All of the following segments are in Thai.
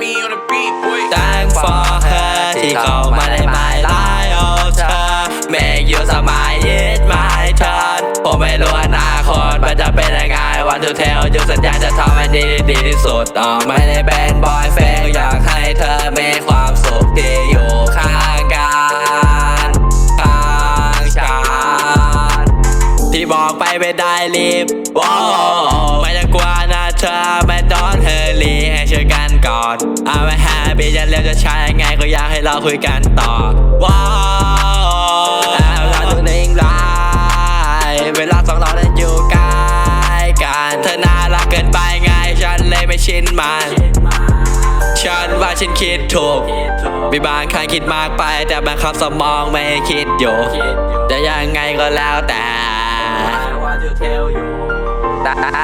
Thank for her ที่เข้ามาใน my life of เธอ Make you smile it's my turn ผมไม่รู้อนาคตมันจะเป็นยังไงวันทุกเทลอยุคสัญญาจะทำให้ดีดีที่สุดต่อไม่ได้เป็นบอยเฟนอยากให้เธอมีความสุขที่อยู่ข้างกันข้างฉันที่บอกไปไม่ได้รีบโอ้ เอาไว้แฮปปี้จะเร็วจะช้ายังไงก็อยากให้เราคุยกันต่อ ว้าวแล้วเราต้องนิ่งไลเวลาสองเรานั้นอยู่ใกล้กันเธอน่ารักเกินไปไงฉันเลยไม่ชินมันฉันว่าฉันคิดถูกมีบางครั้งคิดมากไป แต่บางคำสมองไม่คิดอยู่จะยังไงก็แล้วแต่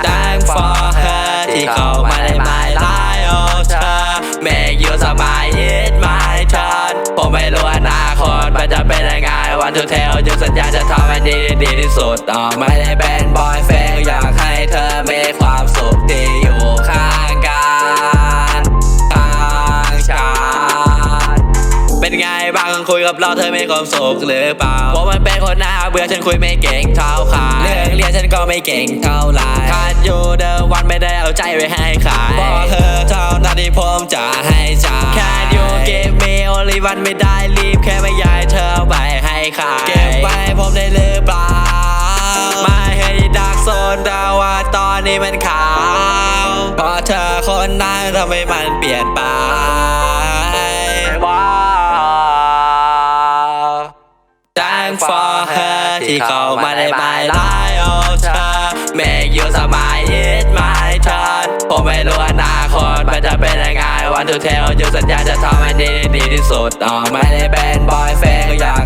Thank for her ที่เข้ามา ยังไง want to tell you สัญญาจะทำให้ดีดีที่สุดต่อไม่ได้เป็นบอยเฟนอยากให้เธอมีความสุขที่อยู่ข้างกันข้างฉันเป็นไงบ้างคุยกับเราเธอมีความสุขหรือเปล่าเพราะมันเป็นคนหน้าเบื่อฉันคุยไม่เก่งเท่าใครเรื่องเรียนฉันก็ไม่เก่งเท่าไรขาดอยู่เดิมวันไม่ได้เอาใจไว้ให้ใครบอกเธอเท่านั้นที่ผมจะให้ใจแค่ you give me only one ไม่ได้ ให้ใครเก็บไว้ให้ผมได้หรือเปล่า ไม่ให้ดักโซนแต่ว่าตอนนี้มันขาวเพราะเธอคนนั้นทำให้มันเปลี่ยนไปว้าว Thank for her ที่เข้ามาใน my life โอ้เธอ make you smile it's my turn ผมไม่รู้อนาคตมันจะเป็นยังไง want to tell you สัญญาจะทำให้ดีดีที่สุดต่อไม่ได้เป็นบอยเฟนอยากให้เธอมีความสุขที่อยู่ข้างกั